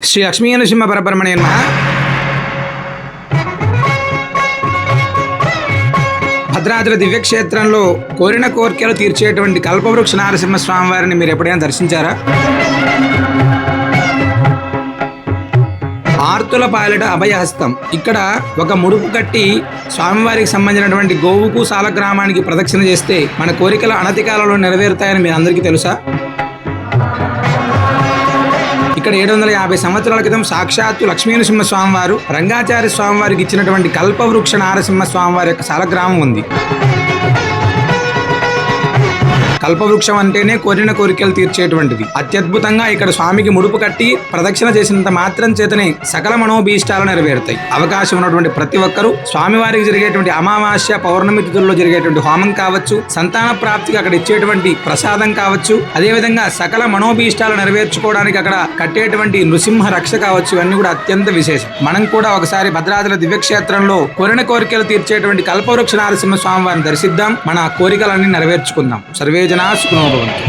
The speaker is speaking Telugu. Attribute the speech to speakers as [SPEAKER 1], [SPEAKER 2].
[SPEAKER 1] శ్రీ లక్ష్మీ నరసింహ పరబ్రహ్మణ్య నమః. భద్రాద్రి దివ్యక్షేత్రంలో కోరిన కోరికలు తీర్చేటువంటి కల్పవృక్ష నారసింహ స్వామి వారిని మీరు ఎప్పుడైనా దర్శించారా? ఆర్తుల పాలిట అభయహస్తం. ఇక్కడ ఒక ముడుపు కట్టి స్వామివారికి సంబంధించినటువంటి గోవుకు సాల గ్రామానికి ప్రదక్షిణ చేస్తే మన కోరికలు అనతికాలంలో నెరవేరుతాయని మీ అందరికీ తెలుసా? ఇక్కడ ఏడు వందల యాభై సంవత్సరాల క్రితం సాక్షాత్తు లక్ష్మీనరసింహ స్వామి వారు రంగాచార్య స్వామి వారికి ఇచ్చినటువంటి కల్పవృక్ష నారసింహ స్వామి వారి యొక్క సాలగ్రామం ఉంది. కల్పవృక్షం అంటేనే కోరిన కోరికలు తీర్చేటువంటిది. అత్యద్భుతంగా ఇక్కడ స్వామికి ముడుపు కట్టి ప్రదక్షిణ చేసినంత మాత్రం చేతనే సకల మనోభీష్టాలు నెరవేరుతాయి. అవకాశం ఉన్నటువంటి ప్రతి ఒక్కరూ స్వామివారికి జరిగేటువంటి అమావాస్య పౌర్ణమి తిథుల్లో జరిగేటువంటి హోమం కావచ్చు సంతాన ప్రాప్తికి అక్కడ ఇచ్చేటువంటి ప్రసాదం కావచ్చు అదేవిధంగా సకల మనోభీష్టాలు నెరవేర్చుకోవడానికి అక్కడ కట్టేటువంటి నృసింహ రక్ష కావచ్చు ఇవన్నీ కూడా అత్యంత విశేషం. మనం కూడా ఒకసారి భద్రాద్రి దివ్యక్షేత్రంలో కోరిన కోరికలు తీర్చేటువంటి కల్పవృక్ష నారసింహ స్వామి వారిని దర్శిద్దాం మన కోరికలన్నీ నెరవేర్చుకుందాం. ginástico, não, Bruno.